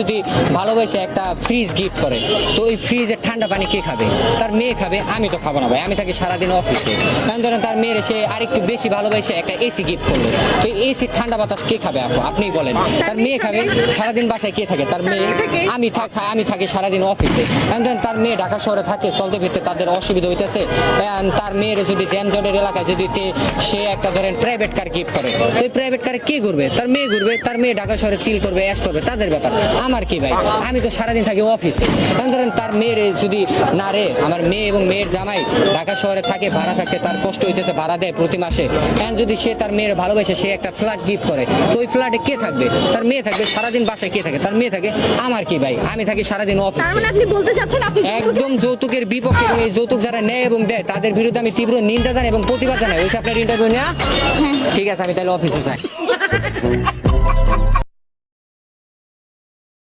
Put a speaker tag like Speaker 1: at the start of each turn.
Speaker 1: যদি ভালোবেসে একটা ফ্রিজ গিফট করে তো ওই ফ্রিজের ঠান্ডা পানি কে খাবে? তার মেয়ে খাবে আমি তো খাব না ভাই আমি থাকি সারাদিন অফিসে কারণ ধরেন তার মেয়ের সে আরেকটু বেশি ভালোবেসে একটা এসি গিফট করল। তো এসি ঠান্ডা বাতাস কে খাবে আপু? আপনিই বলেন। তার মেয়ে খাবে। সারাদিন বাসায় কে থাকে? তার মেয়ে আমি থাক আমি থাকি সারাদিন অফিসে কারণ ধরেন তার মেয়ে ঢাকা শহরে থাকে চলতে ফিরতে তাদের অসুবিধা হইতেছে। তার মেয়ের যদি জ্যানজটের এলাকায় যদি সে একটা ধরেন প্রাইভেট কার গিফট করে। তো এই প্রাইভেট কারে কে ঘুরবে? তার মেয়ে ঘুরবে তার মেয়ে ঢাকা শহরে চিল করবে অ্যাশ করবে তাদের ব্যাপার। আমার কি ভাই? আমি তো সারাদিন থাকি অফিসে কারণ ধরেন তার মেয়ের যদি না রে আমার মেয়ে এবং মেয়ের জামাই ঢাকা শহরে থাকে ভাড়া থাকে তার কষ্ট হইতেছে ভাড়া দেয় প্রতি মাসে। এখন যদি সে তার মেয়ের ভালোবাসে সে একটা ফ্ল্যাট গিফট করে তো ওই ফ্ল্যাটে কে থাকবে? তার মেয়ে থাকবে সারাদিন বাসায় কে থাকে? তার মেয়ে থাকে? আমার কি ভাই? আমি থাকি সারাদিন অফিসে
Speaker 2: মানে আপনি বলতে চাচ্ছেন আপনি
Speaker 1: একদম যৌতুকের বিপক্ষে এবং এই যৌতুক যারা নেয় এবং দেয় তাদের বিরুদ্ধে আমি তীব্র নিন্দা জানাই এবং প্রতিবাদ জানাই। ওই আপনার ইন্টারভিউ নেওয়া ঠিক আছে আমি তাহলে অফিসে যাই।